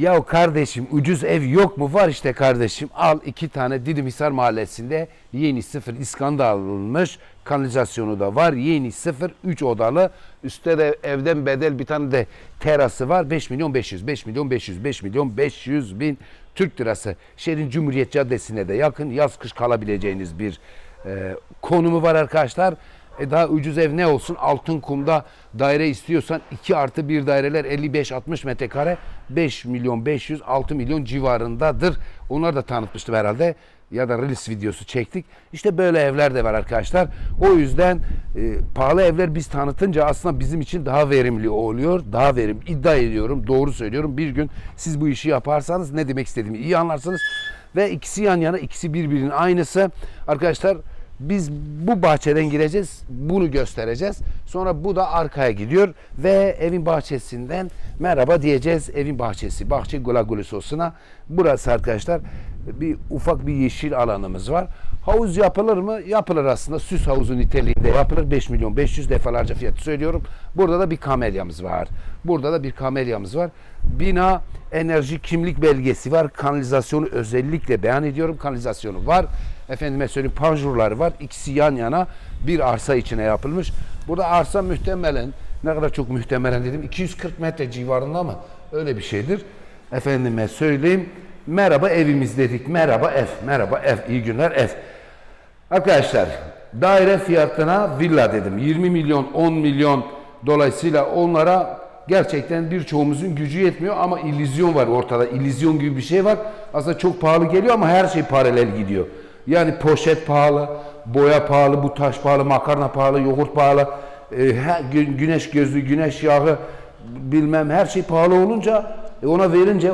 Ya kardeşim ucuz ev yok mu? Var işte kardeşim. Al iki tane Didimhisar mahallesinde yeni sıfır iskanda alınmış. Kanalizasyonu da var. Yeni sıfır 3 odalı. Üstte de evden bedel bir tane de terası var. 5 milyon 500, 5 milyon 500, 5 milyon 500 bin Türk lirası. Şehrin Cumhuriyet Caddesi'ne de yakın. Yaz kış kalabileceğiniz bir e, konumu var arkadaşlar. E daha ucuz ev ne olsun? Altın kumda daire istiyorsan 2 artı 1 daireler 55-60 metrekare 5 milyon 500 6 milyon civarındadır. Onları da tanıtmıştım herhalde. Ya da release videosu çektik. İşte böyle evler de var arkadaşlar. O yüzden e, pahalı evler biz tanıtınca aslında bizim için daha verimli oluyor. Daha verim iddia ediyorum. Doğru söylüyorum. Bir gün siz bu işi yaparsanız ne demek istediğimi iyi anlarsınız. Ve ikisi yan yana, ikisi birbirinin aynısı. Arkadaşlar biz bu bahçeden gireceğiz, bunu göstereceğiz. Sonra bu da arkaya gidiyor ve evin bahçesinden merhaba diyeceğiz. Evin bahçesi, bahçe gula gulisosuna. Burası arkadaşlar bir ufak bir yeşil alanımız var. Havuz yapılır mı? Yapılır aslında. Süs havuzu niteliğinde yapılır. 5 milyon 500 defalarca fiyatı söylüyorum. Burada da bir kamelyamız var. Burada da bir kamelyamız var. Bina enerji kimlik belgesi var. Kanalizasyonu özellikle beyan ediyorum. Kanalizasyonu var. Efendime söyleyeyim panjurları var. İkisi yan yana bir arsa içine yapılmış. Burada arsa muhtemelen ne kadar çok muhtemelen dedim 240 metre civarında mı? Öyle bir şeydir. Efendime söyleyeyim. Merhaba evimiz dedik. Merhaba ev. Merhaba ev. İyi günler ev. Arkadaşlar daire fiyatına villa dedim. 20 milyon 10 milyon dolayısıyla onlara gerçekten birçoğumuzun gücü yetmiyor ama illüzyon var ortada. İllüzyon gibi bir şey var. Aslında çok pahalı geliyor ama her şey paralel gidiyor. Yani poşet pahalı, boya pahalı, bu taş pahalı, makarna pahalı, yoğurt pahalı, e, güneş gözlü, güneş yağı bilmem her şey pahalı olunca e, ona verince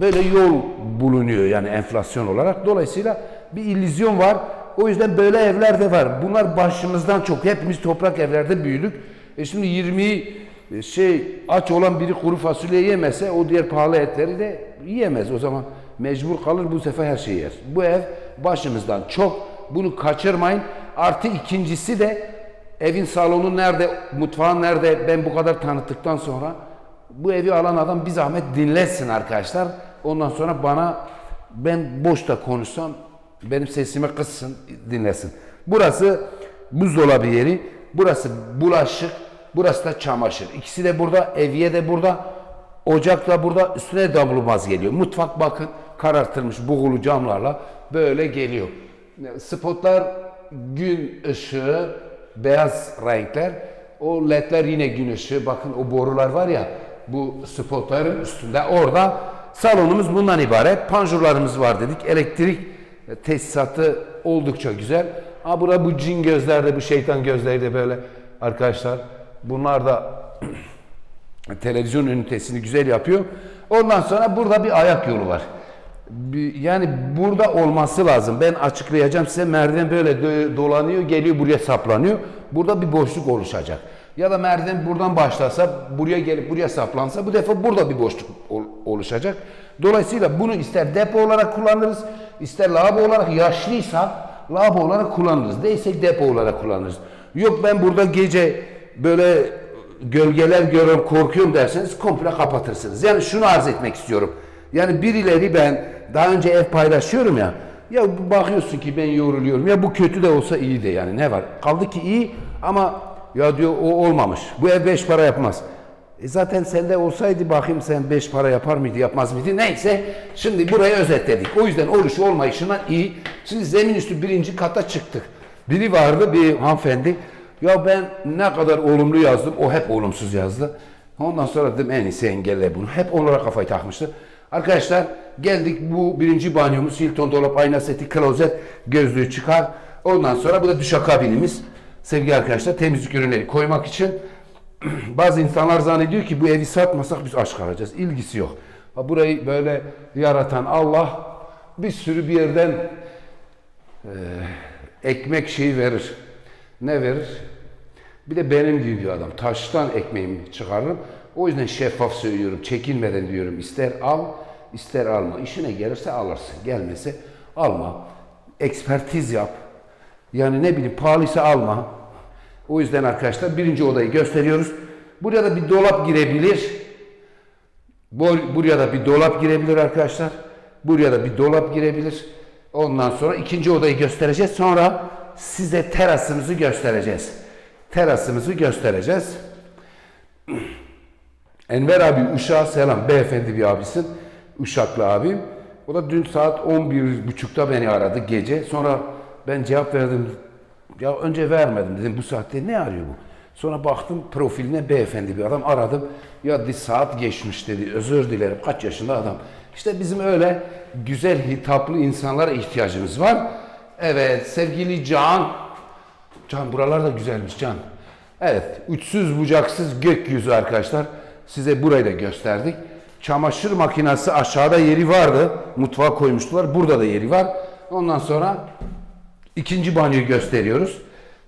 böyle yol bulunuyor yani enflasyon olarak. Dolayısıyla bir illüzyon var. O yüzden böyle evler de var. Bunlar başımızdan çok. Hepimiz toprak evlerde büyüdük. E şimdi 20 şey aç olan biri kuru fasulye yemese o diğer pahalı etleri de yiyemez. O zaman mecbur kalır bu sefer her şeyi yer. Bu ev başımızdan çok. Bunu kaçırmayın. Artı ikincisi de evin salonu nerede, mutfağın nerede ben bu kadar tanıttıktan sonra bu evi alan adam bir zahmet dinlesin arkadaşlar. Ondan sonra bana ben boşta konuşsam benim sesimi kıssın dinlesin. Burası buzdolabı yeri. Burası bulaşık. Burası da çamaşır. İkisi de burada. Eviye de burada. Ocak da burada. Üstüne davlumbaz geliyor. Mutfak bakın karartılmış buğulu camlarla böyle geliyor. Spotlar gün ışığı beyaz renkler. O ledler yine gün ışığı. Bakın o borular var ya bu spotların üstünde orada salonumuz bundan ibaret. Panjurlarımız var dedik. Elektrik tesisatı oldukça güzel. Ha bura bu cin gözlerde bu şeytan gözleri de böyle arkadaşlar. Bunlar da televizyon ünitesini güzel yapıyor. Ondan sonra burada bir ayak yolu var. Yani burada olması lazım. Ben açıklayacağım size. Merdiven böyle dolanıyor, geliyor buraya saplanıyor. Burada bir boşluk oluşacak. Ya da merdiven buradan başlasa, buraya gelip buraya saplansa bu defa burada bir boşluk ol- oluşacak. Dolayısıyla bunu ister depo olarak kullanırız, ister lavabo olarak yaşlıysa lavabo olarak kullanırız. Değilse depo olarak kullanırız. Yok ben burada gece böyle gölgeler görüyorum, korkuyorum derseniz komple kapatırsınız. Yani şunu arz etmek istiyorum. Yani birileri ben daha önce ev paylaşıyorum ya. Ya bakıyorsun ki ben yoruluyorum. Ya bu kötü de olsa iyi de yani ne var? Kaldı ki iyi ama ya diyor o olmamış. Bu ev beş para yapmaz. E zaten sende olsaydı bakayım sen beş para yapar mıydı yapmaz mıydı? Neyse şimdi burayı özetledik. O yüzden oluş olmayışından iyi. Şimdi zemin üstü birinci kata çıktık. Biri vardı bir hanımefendi. Ya ben ne kadar olumlu yazdım o hep olumsuz yazdı. Ondan sonra dedim en iyisi engelle bunu. Hep onlara kafayı takmıştı. Arkadaşlar geldik bu birinci banyomuz Hilton dolap ayna seti klozet gözlüğü çıkar. Ondan sonra bu da duşakabinimiz. Sevgili arkadaşlar temizlik ürünleri koymak için bazı insanlar zannediyor ki bu evi satmasak biz aç kalacağız. İlgisi yok. Burayı böyle yaratan Allah bir sürü bir yerden e, ekmek şeyi verir. Ne verir? Bir de benim gibi bir adam. Taştan ekmeğimi çıkarırım. O yüzden şeffaf söylüyorum. Çekinmeden diyorum. İster al, ister alma. İşine gelirse alırsın. Gelmese alma. Ekspertiz yap. Yani ne bileyim pahalıysa alma. O yüzden arkadaşlar birinci odayı gösteriyoruz. Buraya da bir dolap girebilir. Bu- Buraya da bir dolap girebilir arkadaşlar. Buraya da bir dolap girebilir. Ondan sonra ikinci odayı göstereceğiz. Sonra size terasımızı göstereceğiz. Terasımızı göstereceğiz. Enver abi Uşak'a selam. Beyefendi bir abisin. Uşaklı abim. O da dün saat 11.30'da beni aradı gece. Sonra ben cevap verdim. Ya önce vermedim dedim bu saatte ne arıyor bu? Sonra baktım profiline beyefendi bir adam aradım. Ya dedi saat geçmiş dedi. Özür dilerim kaç yaşında adam. İşte bizim öyle güzel hitaplı insanlara ihtiyacımız var. Evet sevgili Can. Can buralar da güzelmiş Can. Evet uçsuz bucaksız gökyüzü arkadaşlar. Size burayı da gösterdik. Çamaşır makinesi aşağıda yeri vardı. Mutfağa koymuştular. Burada da yeri var. Ondan sonra ikinci banyoyu gösteriyoruz.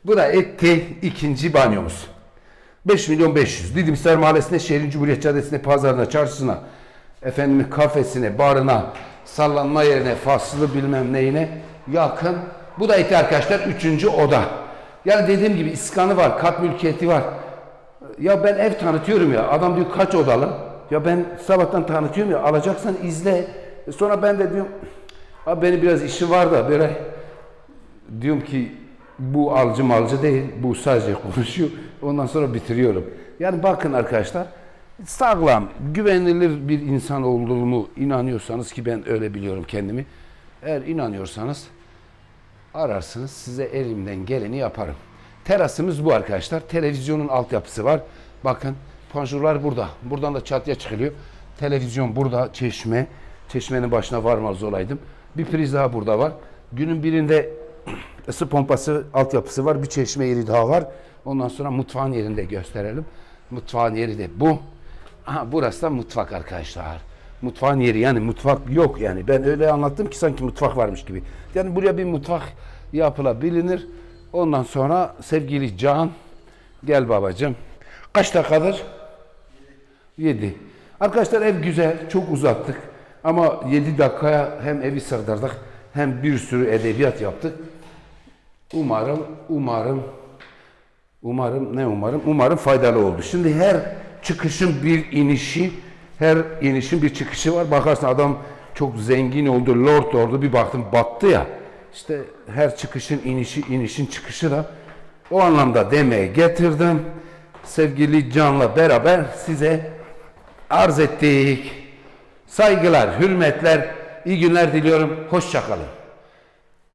Bu da etti ikinci banyomuz. 5 milyon 500. Didimsler Mahallesi'ne, Şehrin Cumhuriyet Caddesi'ne, pazarına, çarşısına, efendim kafesine, barına, sallanma yerine, faslı bilmem neyine yakın. Bu da etti arkadaşlar üçüncü oda. Yani dediğim gibi iskanı var, kat mülkiyeti var. Ya ben ev tanıtıyorum ya. Adam diyor kaç odalı? Ya ben sabahtan tanıtıyorum ya. Alacaksan izle. E Sonra ben de diyorum abi benim biraz işim var da böyle diyorum ki bu alıcı malcı değil. Bu sadece konuşuyor. Ondan sonra bitiriyorum. Yani bakın arkadaşlar sağlam, güvenilir bir insan olduğumu inanıyorsanız ki ben öyle biliyorum kendimi. Eğer inanıyorsanız ararsınız size elimden geleni yaparım. Terasımız bu arkadaşlar. Televizyonun altyapısı var. Bakın panjurlar burada. Buradan da çatıya çıkılıyor. Televizyon burada çeşme. Çeşmenin başına varmaz olaydım. Bir priz daha burada var. Günün birinde ısı pompası altyapısı var. Bir çeşme yeri daha var. Ondan sonra mutfağın yerinde gösterelim. Mutfağın yeri de bu. Aha, burası da mutfak arkadaşlar. Mutfağın yeri yani mutfak yok yani. Ben öyle anlattım ki sanki mutfak varmış gibi. Yani buraya bir mutfak yapılabilir. Ondan sonra sevgili Can gel babacığım. Kaç dakikadır? 7. Arkadaşlar ev güzel, çok uzattık. Ama 7 dakikaya hem evi sığdırdık hem bir sürü edebiyat yaptık. Umarım, umarım, umarım ne umarım? Umarım faydalı oldu. Şimdi her çıkışın bir inişi, her inişin bir çıkışı var. Bakarsın adam çok zengin oldu, lord oldu. Bir baktım battı ya. İşte her çıkışın inişi, inişin çıkışı da o anlamda demeye getirdim. Sevgili Can'la beraber size arz ettik. Saygılar, hürmetler, iyi günler diliyorum. Hoşçakalın.